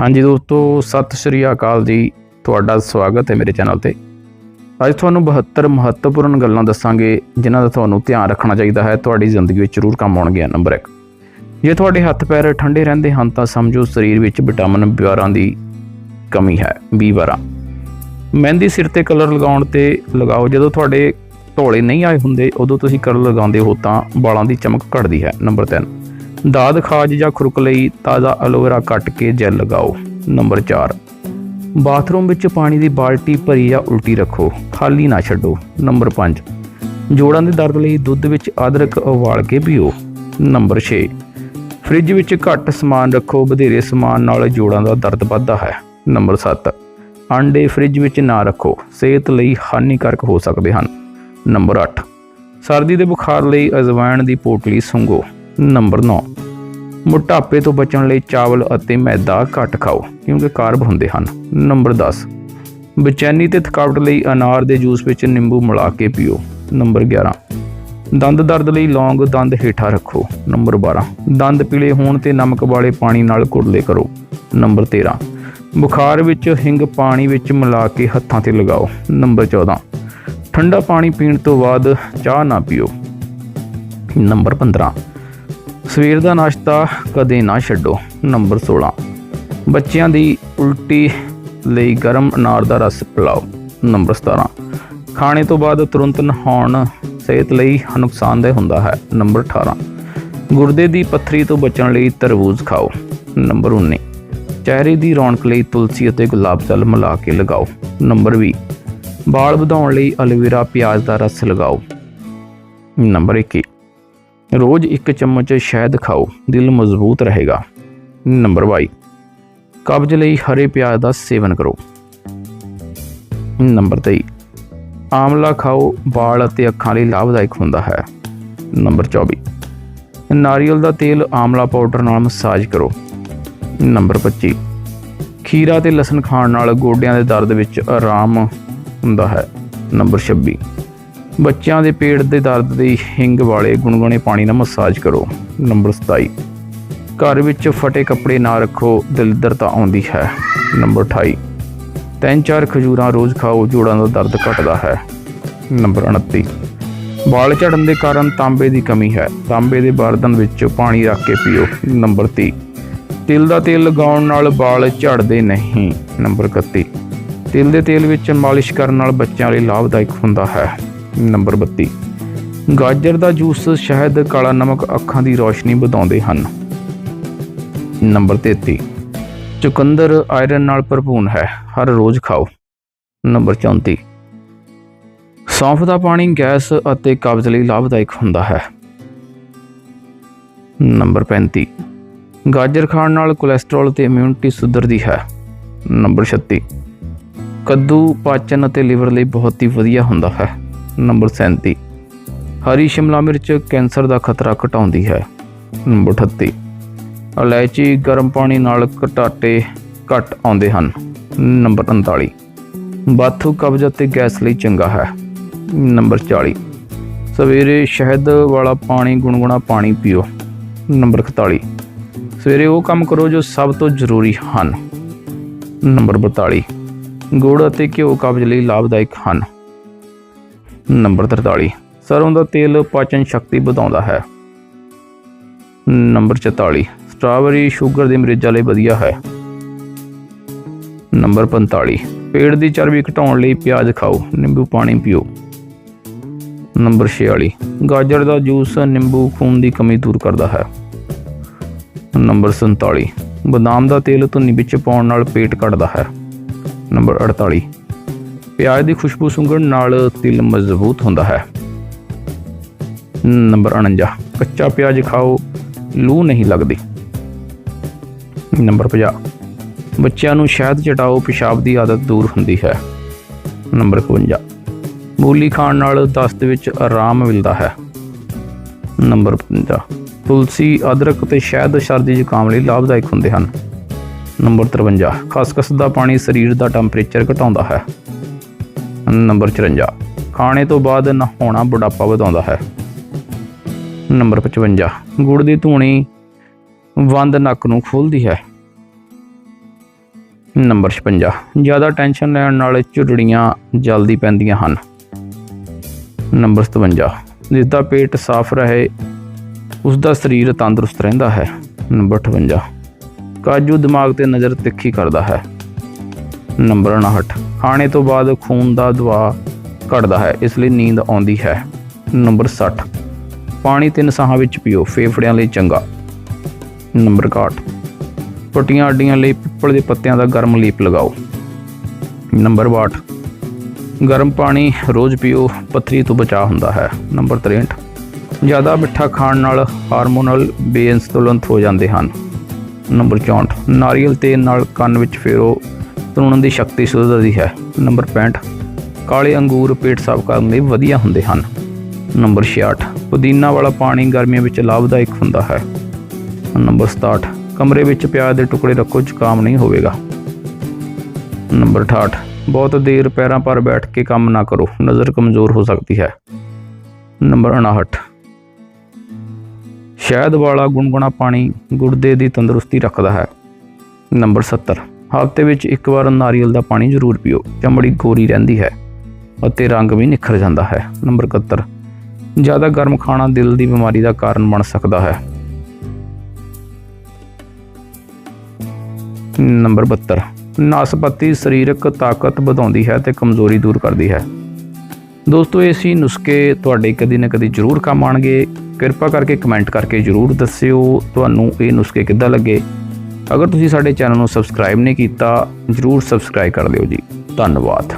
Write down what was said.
ਹਾਂਜੀ ਦੋਸਤੋ, ਸਤਿ ਸ਼੍ਰੀ ਅਕਾਲ ਜੀ। ਤੁਹਾਡਾ ਸਵਾਗਤ ਹੈ ਮੇਰੇ ਚੈਨਲ ਤੇ। ਅੱਜ ਤੁਹਾਨੂੰ 72 ਮਹੱਤਵਪੂਰਨ ਗੱਲਾਂ ਦੱਸਾਂਗੇ, ਜਿਨ੍ਹਾਂ ਦਾ ਤੁਹਾਨੂੰ ਧਿਆਨ ਰੱਖਣਾ ਚਾਹੀਦਾ ਹੈ। ਤੁਹਾਡੀ ਜ਼ਿੰਦਗੀ ਵਿੱਚ ਜ਼ਰੂਰ ਕੰਮ ਆਉਣਗੇ ਨੰਬਰ 1 ਜੇ ਤੁਹਾਡੇ ਹੱਥ ਪੈਰ ਠੰਡੇ ਰਹਿੰਦੇ ਹਨ, ਤਾਂ ਸਮਝੋ ਸਰੀਰ ਵਿੱਚ ਵਿਟਾਮਿਨ B12 ਦੀ ਕਮੀ ਹੈ B12 ਮਹਿੰਦੀ ਸਿਰ ਤੇ ਕਲਰ ਲਗਾਉਣ ਤੇ ਲਗਾਓ, ਜਦੋਂ ਤੁਹਾਡੇ ਧੌਲੇ ਨਹੀਂ ਆਏ ਹੁੰਦੇ, ਉਦੋਂ ਤੁਸੀਂ ਕਲਰ ਲਗਾਉਂਦੇ ਹੋ, ਤਾਂ ਵਾਲਾਂ ਦੀ ਚਮਕ ਘਟਦੀ ਹੈ, ਨੰਬਰ 3 ਦਾਦ ਖਾਜ ਜਾਂ ਖੁਰਕ ਲਈ ਤਾਜ਼ਾ ਐਲੋਵੇਰਾ ਕੱਟ ਕੇ ਜੈਲ ਲਗਾਓ। ਨੰਬਰ 4 ਬਾਥਰੂਮ ਵਿੱਚ ਪਾਣੀ ਦੀ ਬਾਲਟੀ ਭਰੀ ਜਾਂ ਉਲਟੀ ਰੱਖੋ। ਖਾਲੀ ਨਾ ਛੱਡੋ। ਨੰਬਰ 5 ਜੋੜਾਂ ਦੇ ਦਰਦ ਲਈ ਦੁੱਧ ਵਿੱਚ ਅਦਰਕ ਉਬਾਲ ਕੇ ਪੀਓ। ਨੰਬਰ 6 ਫ੍ਰਿਜ ਵਿੱਚ ਘੱਟ ਸਮਾਨ ਰੱਖੋ। ਵਧੇਰੇ ਸਮਾਨ ਨਾਲ ਜੋੜਾਂ ਦਾ ਦਰਦ ਵੱਧਦਾ ਹੈ। ਨੰਬਰ 7 ਆਂਡੇ ਫ੍ਰਿਜ ਵਿੱਚ ਨਾ ਰੱਖੋ। ਸਿਹਤ ਲਈ ਹਾਨੀਕਾਰਕ ਹੋ ਸਕਦੇ ਹਨ। ਨੰਬਰ 8 ਸਰਦੀ ਦੇ ਬੁਖਾਰ ਲਈ ਅਜਵਾਇਣ ਦੀ ਪੋਟਲੀ ਸੁੰਘੋ। ਨੰਬਰ 9 ਮੋਟਾਪੇ ਤੋਂ ਬਚਣ ਲਈ ਚਾਵਲ ਅਤੇ ਮੈਦਾ ਘੱਟ ਖਾਓ, ਕਿਉਂਕਿ ਕਾਰਬ ਹੁੰਦੇ ਹਨ। ਨੰਬਰ 10 ਬੇਚੈਨੀ ਤੇ ਥਕਾਵਟ ਲਈ ਅਨਾਰ ਦੇ ਜੂਸ ਵਿੱਚ ਨਿੰਬੂ ਮਿਲਾ ਕੇ ਪੀਓ। ਨੰਬਰ 11 ਦੰਦ ਦਰਦ ਲਈ ਲੌਂਗ ਦੰਦ ਹੇਠਾਂ ਰੱਖੋ। ਨੰਬਰ 12 ਦੰਦ ਪੀਲੇ ਹੋਣ ਤੇ ਨਮਕ ਵਾਲੇ ਪਾਣੀ ਨਾਲ ਕੁਰਲੇ ਕਰੋ। ਨੰਬਰ 13 ਬੁਖਾਰ ਵਿੱਚ ਹਿੰਗ ਪਾਣੀ ਵਿੱਚ ਮਿਲਾ ਕੇ ਹੱਥਾਂ ਤੇ ਲਗਾਓ। ਨੰਬਰ 14 ਠੰਡਾ ਪਾਣੀ ਪੀਣ ਤੋਂ ਬਾਅਦ ਚਾਹ ਨਾ ਪੀਓ। ਨੰਬਰ 15 ਸਵੇਰ ਦਾ ਨਾਸ਼ਤਾ ਕਦੇ ਨਾ ਛੱਡੋ, ਨੰਬਰ 16 ਬੱਚਿਆਂ ਦੀ ਉਲਟੀ ਲਈ ਗਰਮ ਅਨਾਰ ਦਾ ਰਸ ਪਿਲਾਓ, ਨੰਬਰ 17 ਖਾਣੇ ਤੋਂ ਬਾਅਦ ਤੁਰੰਤ ਨਹਾਉਣ ਸਿਹਤ ਲਈ ਨੁਕਸਾਨਦੇਹ ਹੁੰਦਾ ਹੈ, ਨੰਬਰ 18 ਗੁਰਦੇ ਦੀ ਪੱਥਰੀ ਤੋਂ ਬਚਣ ਲਈ ਤਰਬੂਜ ਖਾਓ, ਨੰਬਰ 19 ਚਿਹਰੇ ਦੀ ਰੌਣਕ ਲਈ ਤੁਲਸੀ ਅਤੇ ਗੁਲਾਬ ਜਲ ਮਿਲਾ ਕੇ ਲਗਾਓ, ਨੰਬਰ 20 ਵਾਲ ਵਧਾਉਣ ਲਈ ਐਲੋਵੇਰਾ ਪਿਆਜ਼ ਦਾ ਰਸ ਲਗਾਓ, ਨੰਬਰ 21 ਰੋਜ਼ ਇੱਕ ਚਮਚ ਸ਼ਹਿਦ ਖਾਓ, ਦਿਲ ਮਜ਼ਬੂਤ ਰਹੇਗਾ। ਨੰਬਰ 22 ਕਬਜ਼ ਲਈ ਹਰੇ ਪਿਆਜ਼ ਦਾ ਸੇਵਨ ਕਰੋ। ਨੰਬਰ 23 ਆਮਲਾ ਖਾਓ, ਵਾਲ ਅਤੇ ਅੱਖਾਂ ਲਈ ਲਾਭਦਾਇਕ ਹੁੰਦਾ ਹੈ। ਨੰਬਰ 24 ਨਾਰੀਅਲ ਦਾ ਤੇਲ ਆਮਲਾ ਪਾਊਡਰ ਨਾਲ ਮਸਾਜ ਕਰੋ। ਨੰਬਰ 25 ਖੀਰਾ ਤੇ ਲਸਣ ਖਾਣ ਨਾਲ ਗੋਡਿਆਂ ਦੇ ਦਰਦ ਵਿੱਚ ਆਰਾਮ ਹੁੰਦਾ ਹੈ। ਨੰਬਰ 26 ਬੱਚਿਆਂ ਦੇ ਪੇਟ ਦੇ ਦਰਦ ਦੇ ਹਿੰਗ ਵਾਲੇ ਗੁਣਗੁਣੇ ਪਾਣੀ ਨਾਲ ਮਸਾਜ ਕਰੋ। ਨੰਬਰ 27 ਘਰ ਵਿੱਚ ਫਟੇ ਕੱਪੜੇ ਨਾ ਰੱਖੋ ਦਲਿੱਦਰਤਾ ਆਉਂਦੀ ਹੈ। ਨੰਬਰ 28 ਤਿੰਨ ਚਾਰ ਖਜੂਰਾਂ ਰੋਜ਼ ਖਾਓ, ਜੋੜਾਂ ਦਾ ਦਰਦ ਘਟਦਾ ਹੈ। ਨੰਬਰ 29 ਵਾਲ ਝੜਨ ਦੇ ਕਾਰਨ ਤਾਂਬੇ ਦੀ ਕਮੀ ਹੈ। ਤਾਂਬੇ ਦੇ ਬਰਤਨ ਵਿੱਚ ਪਾਣੀ ਰੱਖ ਕੇ ਪੀਓ। ਨੰਬਰ 30 ਤਿਲ ਦਾ ਤੇਲ ਲਗਾਉਣ ਨਾਲ ਵਾਲ ਝੜਦੇ ਨਹੀਂ। ਨੰਬਰ 31 ਤਿਲ ਦੇ ਤੇਲ ਵਿੱਚ ਮਾਲਿਸ਼ ਕਰਨ ਨਾਲ ਬੱਚਿਆਂ ਲਈ ਲਾਭਦਾਇਕ ਹੁੰਦਾ ਹੈ। ਨੰਬਰ 32 ਗਾਜਰ ਦਾ ਜੂਸ ਸ਼ਹਿਦ, ਕਾਲਾ ਨਮਕ ਅੱਖਾਂ ਦੀ ਰੌਸ਼ਨੀ ਵਧਾਉਂਦੇ ਹਨ। ਨੰਬਰ 33 ਚੁਕੰਦਰ ਆਇਰਨ ਨਾਲ ਭਰਪੂਰ ਹੈ। ਹਰ ਰੋਜ਼ ਖਾਓ। ਨੰਬਰ 34 ਸੌਂਫ ਦਾ ਪਾਣੀ ਗੈਸ ਅਤੇ ਕਬਜ਼ ਲਈ ਲਾਭਦਾਇਕ ਹੁੰਦਾ ਹੈ। ਨੰਬਰ 35 ਗਾਜਰ ਖਾਣ ਨਾਲ ਕੋਲੇਸਟ੍ਰੋਲ ਤੇ ਇਮਿਊਨਿਟੀ ਸੁਧਰਦੀ ਹੈ। ਨੰਬਰ 36 ਕੱਦੂ, ਪਾਚਨ ਅਤੇ ਲੀਵਰ ਲਈ ਬਹੁਤ ਹੀ ਵਧੀਆ ਹੁੰਦਾ ਹੈ। ਨੰਬਰ 37 ਹਰੀ ਸ਼ਿਮਲਾ ਮਿਰਚ ਕੈਂਸਰ ਦਾ ਖਤਰਾ ਘਟਾਉਂਦੀ ਹੈ। ਨੰਬਰ 38 ਇਲਾਇਚੀ ਗਰਮ ਪਾਣੀ ਨਾਲ ਘਟਾਟੇ ਘਟ ਆਉਂਦੇ ਹਨ। ਨੰਬਰ 39 ਬਾਥੂ ਕਬਜ਼ ਅਤੇ ਗੈਸ ਲਈ ਚੰਗਾ ਹੈ। ਨੰਬਰ 40 ਸਵੇਰੇ ਸ਼ਹਿਦ ਵਾਲਾ ਪਾਣੀ ਗੁਣਗੁਣਾ ਪਾਣੀ ਪੀਓ। ਨੰਬਰ 41 ਸਵੇਰੇ ਉਹ ਕੰਮ ਕਰੋ ਜੋ ਸਭ ਤੋਂ ਜ਼ਰੂਰੀ ਹਨ। ਨੰਬਰ 42 ਗੁੜ ਅਤੇ ਘਿਓ ਕਬਜ਼ ਲਈ ਲਾਭਦਾਇਕ ਹਨ। ਨੰਬਰ 43 ਸਰੋਂ ਦਾ ਤੇਲ ਪਾਚਨ ਸ਼ਕਤੀ ਵਧਾਉਂਦਾ ਹੈ। ਨੰਬਰ 44 ਸਟ੍ਰਾਬੇਰੀ ਸ਼ੂਗਰ ਦੇ ਮਰੀਜ਼ਾਂ ਲਈ ਵਧੀਆ ਹੈ। ਨੰਬਰ 45 ਪੇਟ ਦੀ ਚਰਬੀ ਘਟਾਉਣ ਲਈ ਪਿਆਜ਼ ਖਾਓ, ਨਿੰਬੂ ਪਾਣੀ ਪੀਓ। ਨੰਬਰ 46 ਗਾਜਰ ਦਾ ਜੂਸ ਨਿੰਬੂ ਖੂਨ ਦੀ ਕਮੀ ਦੂਰ ਕਰਦਾ ਹੈ। ਨੰਬਰ 47 ਬਦਾਮ ਦਾ ਤੇਲ ਧੁੰਨੀ ਵਿੱਚ ਪਾਉਣ ਨਾਲ ਪੇਟ ਘਟਦਾ ਹੈ। ਨੰਬਰ 48 ਪਿਆਜ਼ ਦੀ ਖੁਸ਼ਬੂ ਸੁੰਘਣ ਨਾਲ ਤਿਲ ਮਜ਼ਬੂਤ ਹੁੰਦਾ ਹੈ। ਨੰਬਰ 49 ਕੱਚਾ ਪਿਆਜ਼ ਖਾਓ, ਲੂ ਨਹੀਂ ਲੱਗਦੀ। ਨੰਬਰ 50 ਬੱਚਿਆਂ ਨੂੰ ਸ਼ਹਿਦ ਚਟਾਓ ਪਿਸ਼ਾਬ ਦੀ ਆਦਤ ਦੂਰ ਹੁੰਦੀ ਹੈ। ਨੰਬਰ 51 ਮੂਲੀ ਖਾਣ ਨਾਲ ਦਸਤ ਵਿੱਚ ਆਰਾਮ ਮਿਲਦਾ ਹੈ। ਨੰਬਰ 50 ਤੁਲਸੀ, ਅਦਰਕ ਤੇ ਸ਼ਹਿਦ ਸਰਦੀ ਜ਼ੁਕਾਮ ਲਈ ਲਾਭਦਾਇਕ ਹੁੰਦੇ ਹਨ। ਨੰਬਰ 53 ਖਸਖਸ ਦਾ ਪਾਣੀ ਸਰੀਰ ਦਾ ਟੈਂਪਰੇਚਰ ਘਟਾਉਂਦਾ ਹੈ। ਨੰਬਰ 54 ਖਾਣੇ ਤੋਂ ਬਾਅਦ ਨਹਾਉਣਾ ਬੁਢਾਪਾ ਵਧਾਉਂਦਾ ਹੈ। ਨੰਬਰ 55 ਗੁੜ ਦੀ ਧੂਣੀ ਵੰਦ ਨੱਕ ਨੂੰ ਖੋਲਦੀ ਹੈ। ਨੰਬਰ 56 ਜ਼ਿਆਦਾ ਟੈਨਸ਼ਨ ਲੈਣ ਨਾਲ ਝੁਰੜੀਆਂ ਜਲਦੀ ਪੈਂਦੀਆਂ ਹਨ। ਨੰਬਰ 57 ਜਿਸ ਦਾ ਪੇਟ ਸਾਫ਼ ਰਹੇ ਉਸ ਦਾ ਸਰੀਰ ਤੰਦਰੁਸਤ ਰਹਿੰਦਾ ਹੈ। ਨੰਬਰ 58 ਕਾਜੂ ਦਿਮਾਗ ਤੇ ਨਜ਼ਰ ਤਿੱਖੀ ਕਰਦਾ ਹੈ। ਨੰਬਰ 59 ਖਾਣੇ ਤੋਂ ਬਾਅਦ ਖੂਨ ਦਾ ਦਬਾਅ ਘਟਦਾ ਹੈ, ਇਸ ਲਈ ਨੀਂਦ ਆਉਂਦੀ ਹੈ। ਨੰਬਰ 60 ਪਾਣੀ ਤਿੰਨ ਸਾਹਾਂ ਵਿੱਚ ਪੀਓ, ਫੇਫੜਿਆਂ ਲਈ ਚੰਗਾ। ਨੰਬਰ 61 ਟੁੱਟੀਆਂ ਅੱਡੀਆਂ ਲਈ ਪਿੱਪਲ ਦੇ ਪੱਤਿਆਂ ਦਾ ਗਰਮ ਲੀਪ ਲਗਾਓ। ਨੰਬਰ 62 ਗਰਮ ਪਾਣੀ ਰੋਜ਼ ਪੀਓ, ਪੱਥਰੀ ਤੋਂ ਬਚਾਅ ਹੁੰਦਾ ਹੈ। ਨੰਬਰ 63 ਜ਼ਿਆਦਾ ਮਿੱਠਾ ਖਾਣ ਨਾਲ ਹਾਰਮੋਨਲ ਬੇਇੰਸਤੁਲੰਤ ਹੋ ਜਾਂਦੇ ਹਨ। ਨੰਬਰ 64 ਨਾਰੀਅਲ ਤੇਲ ਨਾਲ ਕੰਨ ਵਿੱਚ ਫੇਰੋ। ਸੁਣਨ ਦੀ ਸ਼ਕਤੀ ਸੁਧਰਦੀ ਹੈ। ਨੰਬਰ 65 ਕਾਲੇ ਅੰਗੂਰ ਪੇਟ ਸਾਫ਼ ਕਰਨ ਲਈ ਵਧੀਆ ਹੁੰਦੇ ਹਨ। ਨੰਬਰ 66 ਪੁਦੀਨਾ ਵਾਲਾ ਪਾਣੀ ਗਰਮੀਆਂ ਵਿੱਚ ਲਾਭਦਾਇਕ ਹੁੰਦਾ ਹੈ। ਨੰਬਰ 67 ਕਮਰੇ ਵਿੱਚ ਪਿਆਜ਼ ਦੇ ਟੁਕੜੇ ਰੱਖੋ ਜ਼ੁਕਾਮ ਨਹੀਂ ਹੋਵੇਗਾ। ਨੰਬਰ 68 ਬਹੁਤ ਦੇਰ ਪੈਰਾਂ ਪਰ ਬੈਠ ਕੇ ਕੰਮ ਨਾ ਕਰੋ, ਨਜ਼ਰ ਕਮਜ਼ੋਰ ਹੋ ਸਕਦੀ ਹੈ। ਨੰਬਰ 59 ਸ਼ਹਿਦ ਵਾਲਾ ਗੁਨਗੁਣਾ ਪਾਣੀ ਗੁਰਦੇ ਦੀ ਤੰਦਰੁਸਤੀ ਰੱਖਦਾ ਹੈ। ਨੰਬਰ 70 ਹਫ਼ਤੇ ਵਿੱਚ ਇੱਕ ਵਾਰ ਨਾਰੀਅਲ ਦਾ ਪਾਣੀ ਜ਼ਰੂਰ ਪੀਓ। ਚਮੜੀ ਗੋਰੀ ਰਹਿੰਦੀ ਹੈ ਅਤੇ ਰੰਗ ਵੀ ਨਿਖਰ ਜਾਂਦਾ ਹੈ। ਨੰਬਰ 71 ਜ਼ਿਆਦਾ ਗਰਮ ਖਾਣਾ ਦਿਲ ਦੀ ਬਿਮਾਰੀ ਦਾ ਕਾਰਨ ਬਣ ਸਕਦਾ ਹੈ। ਨੰਬਰ 72 ਨਾਸਪਤੀ ਸਰੀਰਕ ਤਾਕਤ ਵਧਾਉਂਦੀ ਹੈ ਤੇ ਕਮਜ਼ੋਰੀ ਦੂਰ ਕਰਦੀ ਹੈ। ਦੋਸਤੋ, ਇਹ ਸੀ ਨੁਸਖੇ ਤੁਹਾਡੇ ਕਦੀ ਨਾ ਕਦੀ ਜ਼ਰੂਰ ਕੰਮ ਆਣਗੇ ਕਿਰਪਾ ਕਰਕੇ ਕਮੈਂਟ ਕਰਕੇ ਜ਼ਰੂਰ ਦੱਸਿਓ। ਤੁਹਾਨੂੰ ਇਹ ਨੁਸਖੇ ਕਿੱਦਾਂ ਲੱਗੇ? ਅਗਰ ਤੁਸੀਂ ਸਾਡੇ ਚੈਨਲ ਨੂੰ ਸਬਸਕ੍ਰਾਈਬ ਨਹੀਂ ਕੀਤਾ ਜ਼ਰੂਰ ਸਬਸਕ੍ਰਾਈਬ ਕਰ ਦਿਓ ਜੀ। ਧੰਨਵਾਦ।